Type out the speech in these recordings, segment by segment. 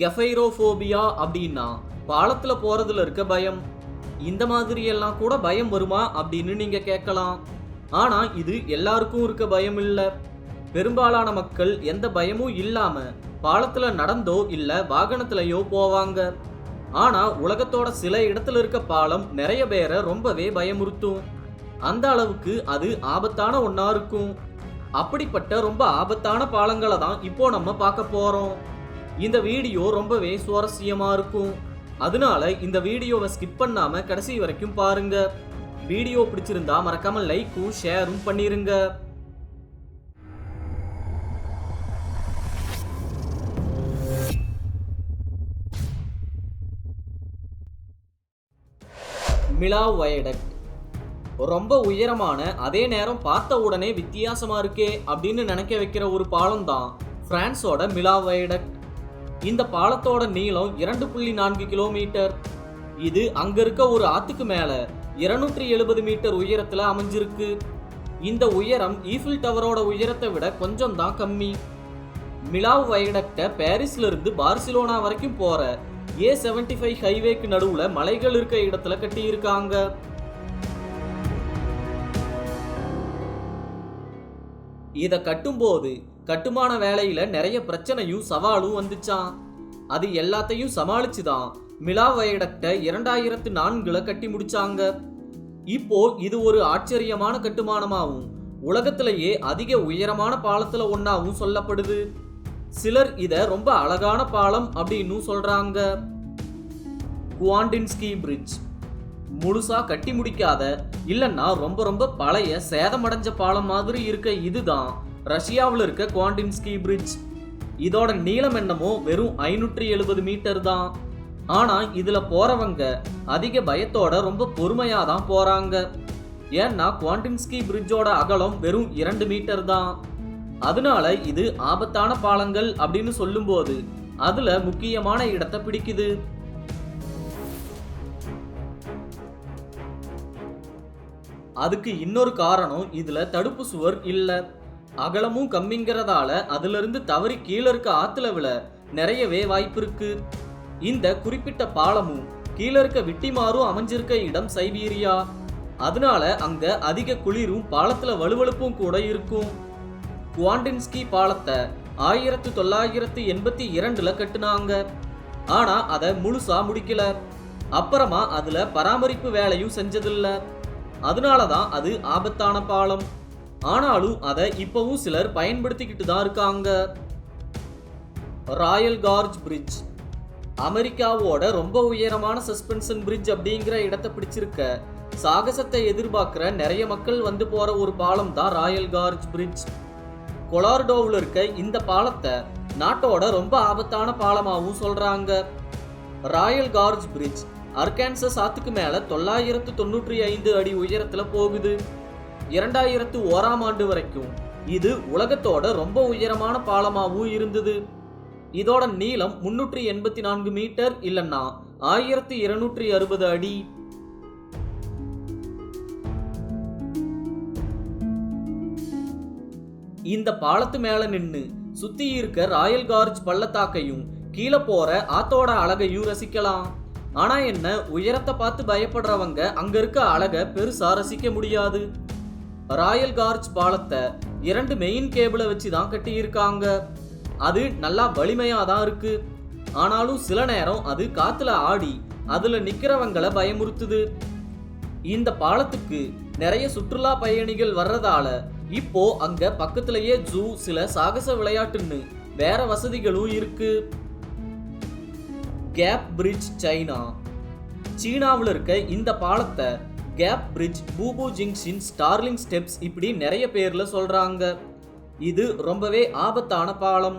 கெஃபைரோஃபோபியா அப்படின்னா பாலத்தில் போகிறதுல இருக்க பயம். இந்த மாதிரி எல்லாம் கூட பயம் வருமா அப்படின்னு நீங்கள் கேட்கலாம். ஆனால் இது எல்லாருக்கும் இருக்க பயம் இல்லை. பெரும்பாலான மக்கள் எந்த பயமும் இல்லாமல் பாலத்தில் நடந்தோ இல்லை வாகனத்திலையோ போவாங்க. ஆனால் உலகத்தோட சில இடத்துல இருக்க பாலம் நிறைய பேரை ரொம்பவே பயமுறுத்தும். அந்த அளவுக்கு அது ஆபத்தான ஒன்றா இருக்கும். அப்படிப்பட்ட ரொம்ப ஆபத்தான பாலங்களை தான் இப்போ நம்ம பார்க்க போகிறோம் இந்த வீடியோ ரொம்பவே சுவாரஸ்யமாக இருக்கும். அதனால இந்த வீடியோவை ஸ்கிப் பண்ணாமல் கடைசி வரைக்கும் பாருங்க. வீடியோ பிடிச்சிருந்தா மறக்காம லைக்கும் ஷேரும் பண்ணிருங்க. மிலா வயடக்ட் ரொம்ப உயரமான அதே நேரம் பார்த்த உடனே வித்தியாசமா இருக்கே அப்படின்னு நினைக்க வைக்கிற ஒரு பாலம் தான் பிரான்ஸோட மிலா வயடக்ட் இந்த பாலத்தோட நீளம் இரண்டு புள்ளி நான்கு கிலோமீட்டர். இது அங்க இருக்க ஒரு ஆத்துக்கு மேல இருநூற்றி எழுபது மீட்டர் உயரத்துல அமைஞ்சிருக்கு. இந்த உயரம் ஈஃபில் டவரோட உயரத்தை விட கொஞ்சம் தான் கம்மி. மிலாவ் வயடக்ட பாரிஸ்ல இருந்து பார்சிலோனா வரைக்கும் போற ஏ செவன்டி ஃபைவ் ஹைவேக்கு நடுவுல மலைகள் இருக்க இடத்துல கட்டியிருக்காங்க. இதை கட்டும்போது கட்டுமான வேலையில நிறைய பிரச்சனையும் சவாலும் வந்துச்சான் அது எல்லாத்தையும் சமாளிச்சு தான் மிலா இரண்டாயிரத்து நான்குல கட்டி முடிச்சாங்க. இப்போ இது ஒரு ஆச்சரியமான கட்டுமானமாகவும் உலகத்திலேயே அதிக உயரமான பாலத்துல ஒன்றாவும் சொல்லப்படுது. சிலர் இத ரொம்ப அழகான பாலம் அப்படின்னு சொல்றாங்க. குவாண்டின்ஸ்கி பிரிட்ஜ். முழுசா கட்டி முடிக்காத இல்லைன்னா ரொம்ப ரொம்ப பழைய சேதமடைஞ்ச பாலம் மாதிரி இருக்க இதுதான் ரஷ்யாவில் இருக்க குவாண்டின்ஸ்கி பிரிட்ஜ். இதோட நீளம் என்னமோ வெறும் ஐநூற்றி எழுபது மீட்டர் தான். ஆனால் இதில் போகிறவங்க அதிக பயத்தோட ரொம்ப பொறுமையாக தான் போகிறாங்க ஏன்னா குவாண்டின்ஸ்கி பிரிட்ஜோட அகலம் வெறும் இரண்டு மீட்டர் தான். அதனால இது ஆபத்தான பாலங்கள் அப்படின்னு சொல்லும்போது அதில் முக்கியமான இடத்தை பிடிக்குது. அதுக்கு இன்னொரு காரணம் இதில் தடுப்பு சுவர் இல்லை. அகலமும் கம்மிங்கிறதால அதிலிருந்து தவறி கீழே இருக்க ஆத்துல விழ நிறையவே வாய்ப்பு இருக்கு இந்த குறிப்பிட்ட பாலமும் கீழே இருக்க விட்டிமாரும் அமைஞ்சிருக்க இடம் சைபீரியா. அதனால அங்க அதிக குளிரும் பாலத்துல வலுவழுப்பும் கூட இருக்கும். குவாண்டின்ஸ்கி பாலத்தை ஆயிரத்து தொள்ளாயிரத்து எண்பத்தி இரண்டுல கட்டுனாங்க. ஆனா அதை முழுசா முடிக்கல. அப்புறமா அதுல பராமரிப்பு வேலையும் செஞ்சதில்ல. அதனால தான் அது ஆபத்தான பாலம். ஆனாலும் அதை இப்பவும் சிலர் பயன்படுத்திக்கிட்டு தான் இருக்காங்க. ராயல் கார்ஜ் பிரிட்ஜ் அமெரிக்காவோட ரொம்ப உயரமான சஸ்பென்ஷன் பிரிட்ஜ் அப்படிங்கிற இடத்தை பிடிச்சிருக்க சாகசத்தை எதிர்பார்க்குற நிறைய மக்கள் வந்து போகிற ஒரு பாலம் தான் ராயல் கார்ஜ் பிரிட்ஜ் கொலார்டோவில் இருக்க இந்த பாலத்தை நாட்டோட ரொம்ப ஆபத்தான பாலமாகவும் சொல்கிறாங்க ராயல் கார்ஜ் பிரிட்ஜ் அர்கான்சஸ் ஆத்துக்கு மேலே தொள்ளாயிரத்து தொண்ணூற்றி ஐந்து அடி உயரத்தில் போகுது. இரண்டாயிரத்து ஓராம் ஆண்டு வரைக்கும் இது உலகத்தோட ரொம்ப உயரமான பாலமாகவும் இருந்தது. இதோட நீளம் முன்னூற்றி எண்பத்தி நான்கு மீட்டர் இல்லைன்னா ஆயிரத்தி இருநூற்றி அறுபது அடி. இந்த பாலத்து மேல நின்று சுத்தி இருக்க ராயல் கார்ஜ் பள்ளத்தாக்கையும் கீழே போற ஆத்தோட அழகையும் ரசிக்கலாம். ஆனா என்ன உயரத்தை பார்த்து பயப்படுறவங்க அங்க இருக்க அழகை பெருசா ரசிக்க முடியாது. ராயல் கார்ஜ் பாலத்தை இரண்டு மெயின் கேபிளை வச்சு தான் கட்டியிருக்காங்க. அது நல்லா வலிமையாக தான் இருக்குது ஆனாலும் சில நேரம் அது காற்றுல ஆடி அதில் நிற்கிறவங்களை பயமுறுத்துது. இந்த பாலத்துக்கு நிறைய சுற்றுலா பயணிகள் வர்றதால இப்போ அங்க பக்கத்திலேயே ஜூ சில சாகச விளையாட்டுன்னு வேற வசதிகளும் இருக்கு. கேப் பிரிட்ஜ் சைனா சீனாவில் இருக்க இந்த பாலத்தை கேப் பிரிட்ஜ் பூபு ஜிங்ஷின் ஸ்டார்லிங் ஸ்டெப்ஸ் இப்படி நிறைய பேரில் சொல்கிறாங்க இது ரொம்பவே ஆபத்தான பாலம்.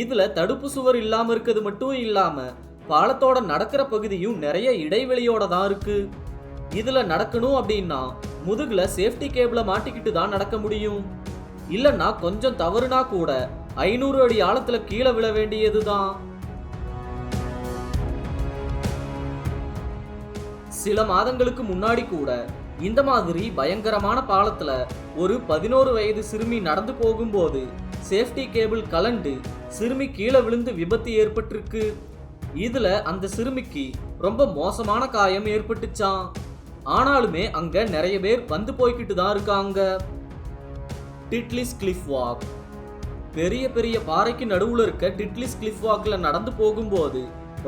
இதில் தடுப்பு சுவர் இல்லாமல் இருக்கிறது மட்டும் இல்லாமல் பாலத்தோட நடக்கிற பகுதியும் நிறைய இடைவெளியோட தான் இருக்குது இதில் நடக்கணும் அப்படின்னா முதுகில் சேஃப்டி கேபிளை மாட்டிக்கிட்டு தான் நடக்க முடியும். இல்லைன்னா கொஞ்சம் தவறுனா கூட ஐநூறு அடி ஆழத்தில் கீழே விழ வேண்டியது தான் சில மாதங்களுக்கு முன்னாடி கூட இந்த மாதிரி பயங்கரமான பாலத்தில் ஒரு பதினோரு வயது சிறுமி நடந்து போகும்போது சேஃப்டி கேபிள் கலண்டு சிறுமி கீழே விழுந்து விபத்து ஏற்பட்டிருக்கு. இதில் அந்த சிறுமிக்கு ரொம்ப மோசமான காயம் ஏற்பட்டுச்சான் ஆனாலுமே அங்கே நிறைய பேர் வந்து போய்கிட்டு தான் இருக்காங்க. Titlis cliff walk. பெரிய பெரிய பாறைக்கு நடுவில் இருக்க டிட்லிஸ் கிளிஃப் வாக்கில் நடந்து போகும்போது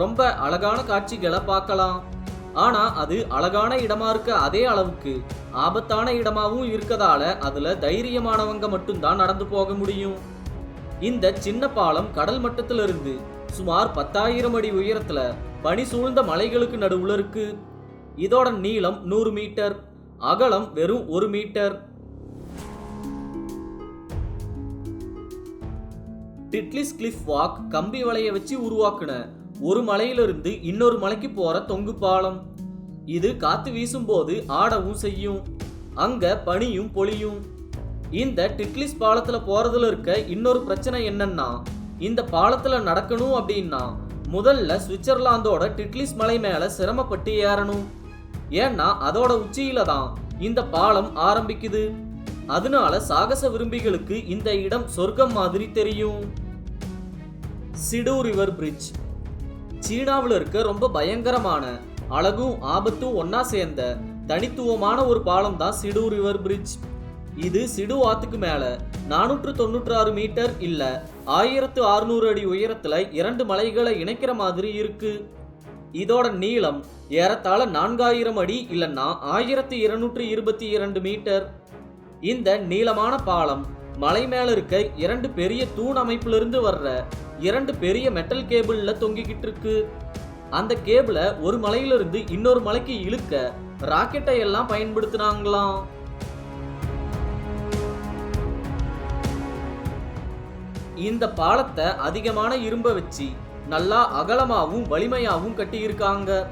ரொம்ப அழகான காட்சிகளை பார்க்கலாம். ஆனால் அது அழகான இடமா இருக்க அதே அளவுக்கு ஆபத்தான இடமாகவும் இருக்கதால அதில் தைரியமானவங்க மட்டும்தான் நடந்து போக முடியும். இந்த சின்ன பாலம் கடல் மட்டத்திலிருந்து சுமார் பத்தாயிரம் அடி உயரத்தில் பனி சூழ்ந்த மலைகளுக்கு நடுவில் இருக்கு. இதோட நீளம் நூறு மீட்டர் அகலம் வெறும் ஒரு மீட்டர். டிட்லிஸ் கிளிஃப் வாக் கம்பி வலையை வச்சு உருவாக்குன ஒரு மலையிலிருந்து இன்னொரு மலைக்கு போகிற தொங்கு பாலம். இது காற்று வீசும்போது ஆடவும் செய்யும். அங்கே பனியும் பொழியும். இந்த டிட்லிஸ் பாலத்தில் போகிறதுல இருக்க இன்னொரு பிரச்சனை என்னன்னா இந்த பாலத்தில் நடக்கணும் அப்படின்னா முதல்ல சுவிட்சர்லாந்தோட டிட்லிஸ் மலை மேலே சிரமப்பட்டு ஏறணும். ஏன்னா அதோட உச்சியில தான் இந்த பாலம் ஆரம்பிக்குது. அதனால சாகச விரும்பிகளுக்கு இந்த இடம் சொர்க்கம் மாதிரி தெரியும். Sidu river bridge. சீனாவில் இருக்க ரொம்ப பயங்கரமான அழகும் ஆபத்தும் ஒன்றா சேர்ந்த தனித்துவமான ஒரு பாலம் தான் சிடு ரிவர் பிரிட்ஜ் இது சிடு ஆத்துக்கு மேலே நானூற்று தொண்ணூற்றி ஆறு மீட்டர் இல்லை ஆயிரத்து அறுநூறு அடி உயரத்தில் இரண்டு மலைகளை இணைக்கிற மாதிரி இருக்கு. இதோட நீளம் ஏறத்தாழ நான்காயிரம் அடி இல்லைன்னா ஆயிரத்தி இருநூற்றி இருபத்தி இரண்டு மீட்டர். இந்த நீளமான பாலம் மலை மேல இருக்க இரண்டு பெரிய தூண் அமைப்பிலிருந்து வர்ற இரண்டு பெரிய மெட்டல் கேபிள்ல தொங்கிக்கிட்டு இருக்கு. அந்த கேபிளை ஒரு மலையிலிருந்து இன்னொரு மலைக்கு இழுக்க ராக்கெட்டை எல்லாம் பயன்படுத்தினாங்களாம். இந்த பாலத்தை அதிகமான இரும்ப வச்சு நல்லா அகலமாகவும் வலிமையாகவும் கட்டியிருக்காங்க.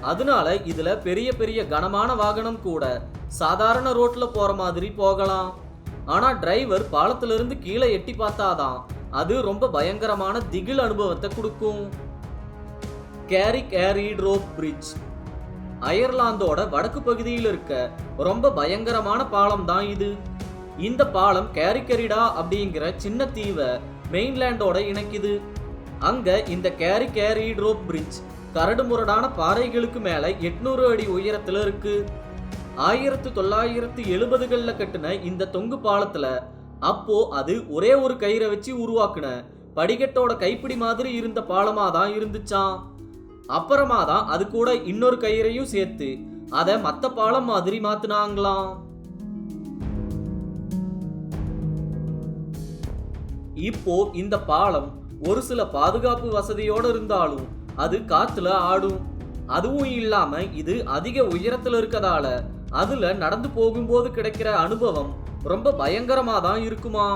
அதனால இதுல பெரிய பெரிய கனமான வாகனம் கூட சாதாரண ரோட்ல போற மாதிரி போகலாம். ஆனால் டிரைவர் பாலத்திலிருந்து கீழே எட்டி பார்த்தாதான் அது ரொம்ப பயங்கரமான திகில் அனுபவத்தை கொடுக்கும். Carrick a Rede rope bridge அயர்லாந்தோட வடக்கு பகுதியில் இருக்க ரொம்ப பயங்கரமான பாலம் தான் இது. இந்த பாலம் கேரிக்கரிடா அப்படிங்கிற சின்ன தீவை மெயின்லேண்டோட இணைக்குது. அங்க இந்த கேரி கேரிட் ரோப் பிரிட்ஜ் கரடு முரடான பாறைகளுக்கு மேலே எட்நூறு அடி உயரத்தில் இருக்குது ஆயிரத்து தொள்ளாயிரத்து எழுபதுகளில் கட்டின இந்த தொங்கு பாலத்தில் அப்போ அது ஒரே ஒரு கயிறை வச்சு உருவாக்குன. படிக்கட்டோட கைப்பிடி மாதிரி இருந்த பாலமாக தான் இருந்துச்சாம். அப்புறமா தான் அது கூட இன்னொரு கயிறையும் சேர்த்து அதை மற்ற பாலம் மாதிரி மாத்துனாங்களாம். இப்போ இந்த பாலம் ஒரு சில பாதுகாப்பு வசதியோடு இருந்தாலும் அது காத்துல ஆடும். அதுவும் இல்லாம இது அதிக உயரத்துல இருக்கதால அதுல நடந்து போகும்போது கிடைக்கிற அனுபவம் ரொம்ப பயங்கரமா தான் இருக்குமா?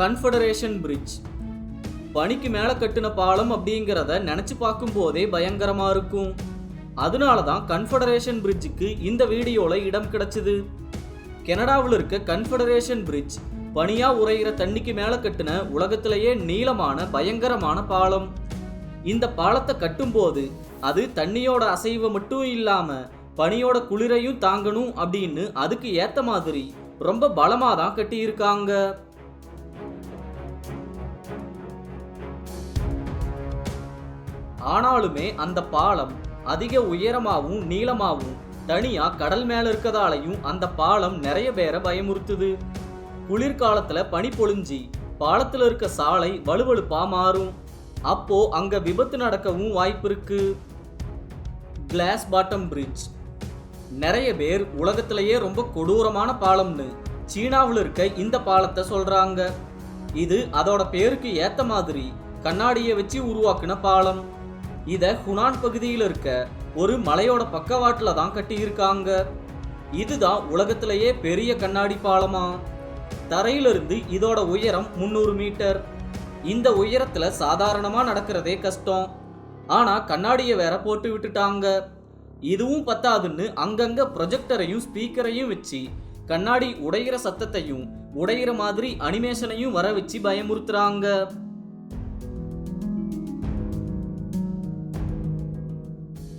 கன்ஃபெடரேஷன் பிரிட்ஜ் பனிக்கு மேலே கட்டின பாலம் அப்படிங்கிறத நினச்சி பார்க்கும்போதே பயங்கரமாக இருக்கும். அதனால தான் கன்ஃபெடரேஷன் பிரிட்ஜுக்கு இந்த வீடியோவில் இடம் கிடைச்சது. கனடாவில் இருக்க கன்ஃபெடரேஷன் பிரிட்ஜ் பனியாக உறையிற தண்ணிக்கு மேலே கட்டின உலகத்திலேயே நீளமான பயங்கரமான பாலம். இந்த பாலத்தை கட்டும்போது அது தண்ணியோட அசைவை மட்டும் இல்லாமல் பனியோட குளிரையும் தாங்கணும் அப்படின்னு அதுக்கு ஏத்த மாதிரி ரொம்ப பலமா தான் கட்டியிருக்காங்க. ஆனாலுமே அந்த பாலம் அதிக உயரமாகவும் நீளமாகவும் தனியா கடல் மேல இருக்கதாலையும் அந்த பாலம் நிறைய பேரை பயமுறுத்துது. குளிர்காலத்துல பனி பொழிஞ்சி பாலத்துல இருக்க சாலை வலுவழுப்பா மாறும். அப்போ அங்க விபத்து நடக்கவும் வாய்ப்பு இருக்கு. கிளாஸ் பாட்டம் பிரிட்ஜ் நிறைய பேர் உலகத்திலேயே ரொம்ப கொடூரமான பாலம்னு சீனாவில் இருக்க இந்த பாலத்தை சொல்கிறாங்க இது அதோட பேருக்கு ஏற்ற மாதிரி கண்ணாடியை வச்சு உருவாக்குன பாலம். இதை ஹுனான் பகுதியில் இருக்க ஒரு மலையோட பக்கவாட்டில் தான் கட்டியிருக்காங்க. இதுதான் உலகத்திலேயே பெரிய கண்ணாடி பாலமா? தரையிலிருந்து இதோட உயரம் முந்நூறு மீட்டர். இந்த உயரத்தில் சாதாரணமாக நடக்கிறதே கஷ்டம். ஆனால் கண்ணாடியை வேற போட்டு விட்டுட்டாங்க. இதுவும் பத்தாதுன்னு அங்கங்க ப்ரொஜெக்டரையும் ஸ்பீக்கரையும் வச்சு கண்ணாடி உடைகிற சத்தத்தையும் உடைகிற மாதிரி அனிமேஷனையும் வர வச்சு பயமுறுத்துறாங்க.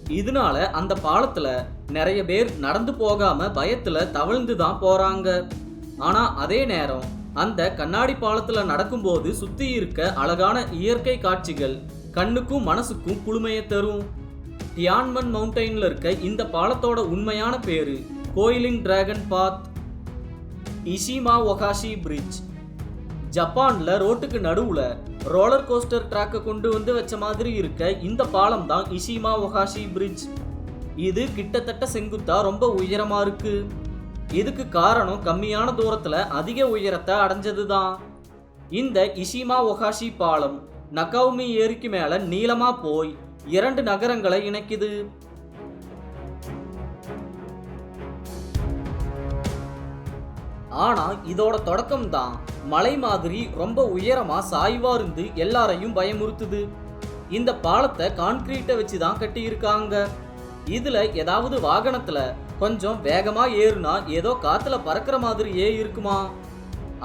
இதனால அந்த பாலத்துல நிறைய பேர் நடந்து போகாம பயத்துல தவழ்ந்து தான் போறாங்க. ஆனா அதே நேரம் அந்த கண்ணாடி பாலத்துல நடக்கும்போது சுத்தி இருக்க அழகான இயற்கை காட்சிகள் கண்ணுக்கும் மனசுக்கும் குளுமையை தரும். டியான்மன் மவுண்டைனில் இருக்க இந்த பாலத்தோட உண்மையான பேரு கோயிலிங் டிராகன் பாத் இஷிமா ஒகாஷி பிரிட்ஜ். ஜப்பானில் ரோட்டுக்கு நடுவில் ரோலர் கோஸ்டர் ட்ராக்கை கொண்டு வந்து வச்ச மாதிரி இருக்க இந்த பாலம் தான் இஷிமா ஒகாஷி பிரிட்ஜ். இது கிட்டத்தட்ட செங்குத்தா ரொம்ப உயரமாக இருக்கு. இதுக்கு காரணம் கம்மியான தூரத்தில் அதிக உயரத்தை அடைஞ்சது தான் இந்த இஷிமா ஒகாஷி பாலம் நகவுமி ஏரிக்கு மேலே நீளமாக போய் இரண்டு நகரங்களை இணைக்குது. ஆனா இதோட தொடக்கம் தான் மலை மாதிரி ரொம்ப உயரமா சாய்வாருந்து எல்லாரையும் பயமுறுத்துது. இந்த பாலத்தை கான்கிரீட்டை வச்சு தான் கட்டியிருக்காங்க. இதுல ஏதாவது வாகனத்துல கொஞ்சம் வேகமா ஏறுனா ஏதோ காத்துல பறக்கிற மாதிரியே இருக்குமா?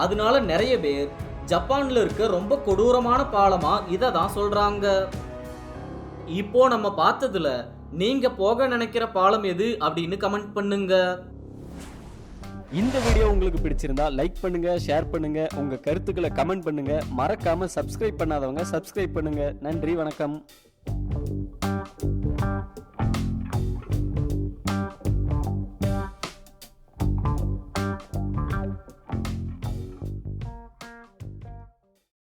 அதனால நிறைய பேர் ஜப்பான்ல இருக்க ரொம்ப கொடூரமான பாலமா இதை தான் சொல்றாங்க. இப்போ நம்ம பார்த்ததுல நீங்க போக நினைக்கிற பாலம் எது அப்படின்னு கமெண்ட் பண்ணுங்க. இந்த வீடியோ உங்களுக்கு பிடிச்சிருந்தா லைக் பண்ணுங்க ஷேர் பண்ணுங்க உங்க கருத்துக்களை கமெண்ட் பண்ணுங்க. மறக்காம சப்ஸ்கிரைப் பண்ணாதவங்க சப்ஸ்கிரைப் பண்ணுங்க. நன்றி வணக்கம்.